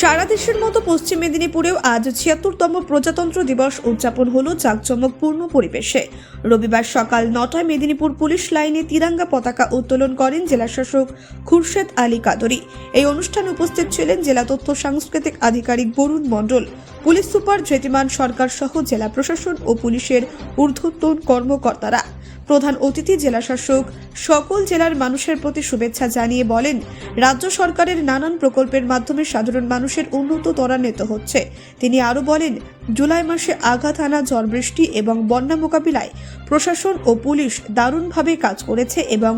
সারা দেশের মতো পশ্চিম মেদিনীপুরেও আজ ছিয়াত্তরতম প্রজাতন্ত্র দিবস উদযাপন হলো জাঁকজমকপূর্ণ পরিবেশে। রবিবার সকাল নটায় মেদিনীপুর পুলিশ লাইনে তিরাঙ্গা পতাকা উত্তোলন করেন জেলাশাসক খুরশেদ আলী কাদরি। এই অনুষ্ঠানে উপস্থিত ছিলেন জেলা তথ্য সাংস্কৃতিক আধিকারিক বরুণ মণ্ডল, পুলিশ সুপার জ্যোতিমান সরকার সহ জেলা প্রশাসন ও পুলিশের ঊর্ধ্বতন কর্মকর্তারা। প্রধান অতিথি জেলাশাসক সকল জেলার মানুষের প্রতি শুভেচ্ছা জানিয়ে বলেন, রাজ্য সরকারের নানান প্রকল্পের মাধ্যমে সাধারণ মানুষের উন্নত ত্বরান্বিত হচ্ছে। তিনি আরও বলেন, জুলাই মাসে আঘাত আনা ঝড় বৃষ্টি এবং বন্যা মোকাবিলায় প্রশাসন ও পুলিশ দারুণভাবে কাজ করেছে এবং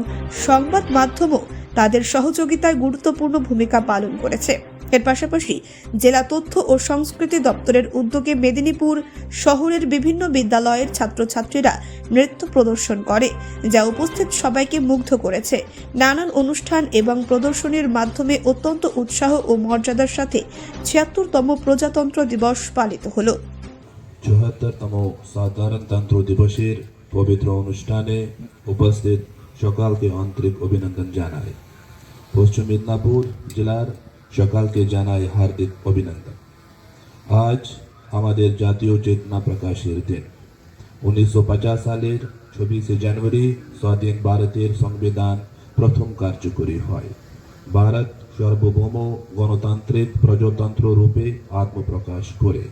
সংবাদ মাধ্যমও তাদের সহযোগিতায় গুরুত্বপূর্ণ ভূমিকা পালন করেছে। এর পাশাপাশি জেলা তথ্য ও সংস্কৃতি দপ্তরের উদ্যোগে মেদিনীপুর শহরের বিভিন্ন বিদ্যালয়ের ছাত্রছাত্রীরা নৃত্য প্রদর্শন করে, যা উপস্থিত সবাইকে মুগ্ধ করেছে। নানান অনুষ্ঠান এবং প্রদর্শনীর মাধ্যমে অত্যন্ত উৎসাহ ও মর্যাদার সাথে ছিয়াত্তরতম প্রজাতন্ত্র দিবস পালিত হলো। চুয়াত্তরতম সাধারণতন্ত্র দিবসের পবিত্র অনুষ্ঠানে উপস্থিত সকালকে আন্তরিক অভিনন্দন জানাই। পশ্চিম মেদিনীপুর জেলার সকালকে জানাই হার্দিক অভিনন্দন। আজ আমাদের জাতীয় চেতনা প্রকাশের দিন। উনিশশো সালের জানুয়ারি স্বাধীন ভারতের সংবিধান প্রথম কার্যকরী হয়। ভারত সার্বভৌম গণতান্ত্রিক প্রজাতন্ত্র রূপে আত্মপ্রকাশ করে।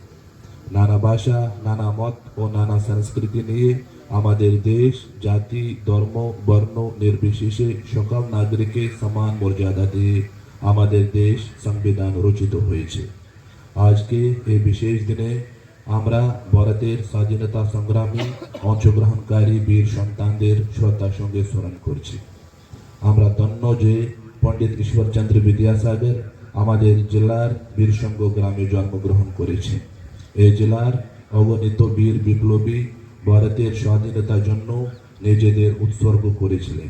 নানা ভাষা, নানা মত ও নানা সংস্কৃতি নিয়ে আমাদের দেশ জাতি, ধর্ম, বর্ণ নির্বিশেষে সকল নাগরিককে সমান মর্যাদা দিয়ে আমাদের দেশ সংবিধান রচিত হয়েছে। আজকে এই বিশেষ দিনে আমরা ভারতের স্বাধীনতা সংগ্রামে, অংশগ্রহণকারী বীর সন্তানদের শ্রদ্ধার সঙ্গে স্মরণ করছি। আমরা ধন্য যে পণ্ডিত ঈশ্বরচন্দ্র বিদ্যাসাগর আমাদের জেলার বীরসঙ্গ গ্রামে জন্মগ্রহণ করেছে। এই জেলার অগণিত বীর বিপ্লবী ভারতের স্বাধীনতার জন্য নিজেদের উৎসর্গ করেছিলেন।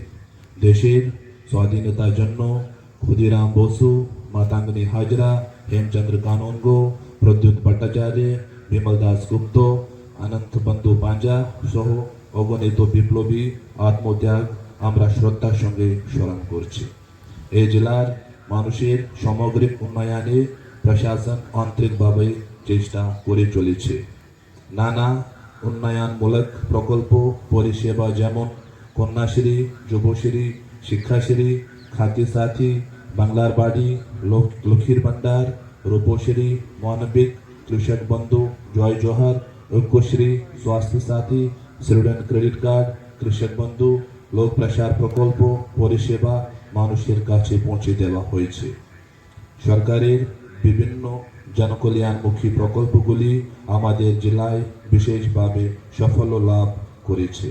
দেশের স্বাধীনতার জন্য ক্ষুদিরাম বসু, মাতাঙ্গনী হাজরা, হেমচন্দ্র কানঙ্গ, প্রদ্যুৎ ভট্টাচার্য বিমল দাস গুপ্ত অনন্ত বন্ধু পাঞ্জা সহ অগণিত বিপ্লবী আত্মত্যাগ আমরা শ্রদ্ধার সঙ্গে স্মরণ করছি। এই জেলার মানুষের সামগ্রিক উন্নয়নে প্রশাসন আন্তরিকভাবে চেষ্টা করে চলেছে। নানা উন্নয়নমূলক প্রকল্প, পরিষেবা যেমন কন্যাশ্রী, যুবশ্রী, শিক্ষাশ্রী খাতি সাথী বাংলার বাড়ি লোক- লক্ষ্মীর ভান্ডার রূপশ্রী, মানবিক, কৃষক বন্ধু জয় জোহার, ঐক্যশ্রী, স্বাস্থ্য সাথী স্টুডেন্ট ক্রেডিট কার্ড কৃষক বন্ধু, লোক প্রসার প্রকল্প, পরিষেবা মানুষের কাছে পৌঁছে দেওয়া হয়েছে। সরকারের বিভিন্ন জনকল্যাণমুখী প্রকল্পগুলি আমাদের জেলায় বিশেষভাবে সাফল্য লাভ করেছে।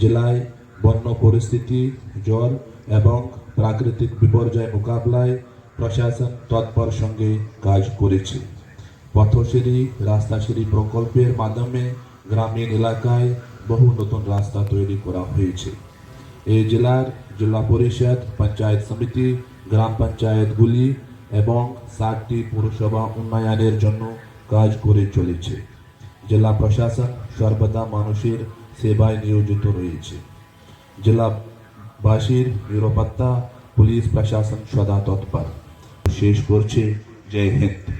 জেলায় বন্য পরিস্থিতি জ্বর এবং প্রাকৃতিক বিপর্যয় মোকাবিলায় প্রশাসন তৎপর সঙ্গে কাজ করেছে। পথশ্রী রাস্তাশ্রী প্রকল্পের মাধ্যমে গ্রামীণ এলাকায় বহু নতুন রাস্তা তৈরি করা হয়েছে এই জেলার জেলা পরিষদ পঞ্চায়েত সমিতি গ্রাম পঞ্চায়েতগুলি এবং সাতটি পুরসভা উন্নয়নের জন্য কাজ করে চলেছে জেলা প্রশাসন সর্বদা মানুষের সেবায় নিয়োজিত রয়েছে জেলাবাসীর নিরাপত্তা পুলিশ প্রশাসন সদা তৎপর শেষ করছে জয় হিন্দ